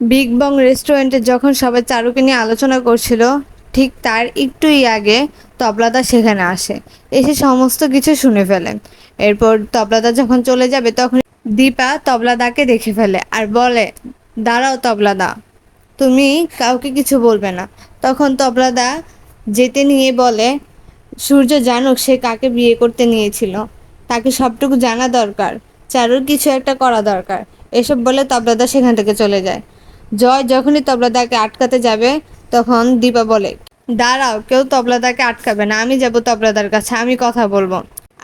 Big বং রেস্টুরেন্টে যখন সবাই চারুকে নিয়ে আলোচনা করছিল, ঠিক তার একটুই আগে তবলাদা সেখানে আসে, এসে সমস্ত কিছু শুনে ফেলে। এরপর তবলাদা যখন চলে যাবে, তখন দীপা তবলাদাকে দেখে ফেলে আর বলে, দাঁড়াও তবলাদা, তুমি কাউকে কিছু বলবে না। তখন তবলাদা যেতে নিয়ে বলে, সূর্য জানুক, সে কাকে বিয়ে করতে নিয়েছিল। তাকে সবটুকু জানা দরকার। চারুর কিছু একটা করা দরকার। এসব বলে তবলাদা সেখান থেকে চলে যায়। জয় যখনই তবলাদাকে আটকাতে যাবে, তখন দীপা বলে, দাঁড়াও, কেউ তবলাদাকে আটকাবে না, আমি যাব তবলাদার কাছে, আমি কথা বলব।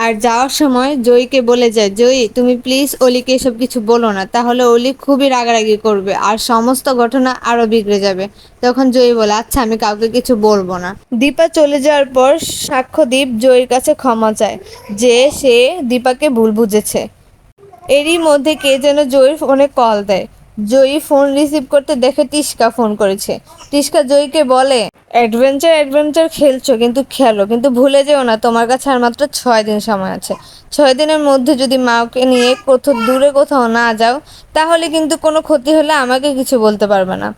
আর যাওয়ার সময় জয়ীকে বলে যায়, জয়ী, তুমি প্লিজ অলিকে এসব কিছু বলো না, তাহলে অলি খুবই রাগারাগি করবে আর সমস্ত ঘটনা আরও বিগড়ে যাবে। তখন জয়ী বলে আচ্ছা আমি কাউকে কিছু বলব না। দীপা চলে যাওয়ার পর সাক্ষ্যদীপ জয়ীর কাছে ক্ষমা চায়, যে সে দীপাকে ভুল বুঝেছে। এরই মধ্যে কে যেন জয়ীর ফোনে কল দেয়। জয়ী ফোন রিসিভ করতে দেখে টিস্কা ফোন করেছে। টিস্কা জয়ীকে বলে অ্যাডভেঞ্চার অ্যাডভেঞ্চার খেলছো, কিন্তু খেলো, কিন্তু ভুলে যেও না, তোমার কাছে আর মাত্র ছয় দিন সময় আছে। ছয় দিনের মধ্যে যদি মাকে নিয়ে কোথাও দূরে কোথাও না যাও, তাহলে কিন্তু কোনো ক্ষতি হলে আমাকে কিছু বলতে পারবে না।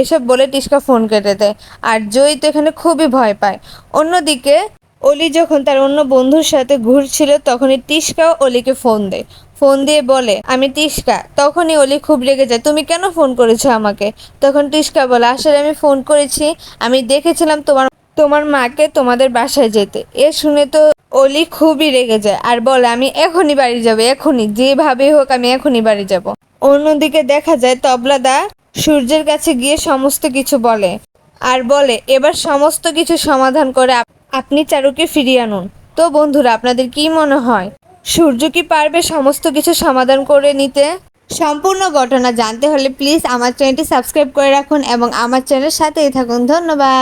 এসব বলে টিস্কা ফোন কেটে দেয়। আর জয়ী তো এখানে খুবই ভয় পায়। অন্যদিকে অলি যখন তার অন্য বন্ধুর সাথে ঘুরছিল, তখনই টিস্কাও অলিকে ফোন দেয়। ফোন দিয়ে বলে, আমি টিস্কা তখনই অলি খুব রেগে যায়, তুমি কেন ফোন করেছ আমাকে? তখন টিস্কা বলে, আসলে আমি ফোন করেছি, আমি দেখেছিলাম তোমার তোমার মাকে তোমাদের বাসায় যেতে। এ শুনে তো অলি খুবই রেগে যায় আর বলে, আমি এখনই বাড়ি যাব, এখনই, যেভাবে হোক আমি এখনই বাড়ি যাব। অন্যদিকে দেখা যায় তবলাদা সূর্যের কাছে গিয়ে সমস্ত কিছু বলে আর বলে, এবার সমস্ত কিছু সমাধান করে আপনি চারুকে ফিরিয়ে আনুন। তো বন্ধুরা, আপনাদের কি মনে হয়? সূর্য কি পারবে সমস্ত কিছু সমাধান করে নিতে? সম্পূর্ণ ঘটনা জানতে হলে প্লিজ আমার চ্যানেলটি সাবস্ক্রাইব করে রাখুন এবং আমার চ্যানেলের সাথেই থাকুন। ধন্যবাদ।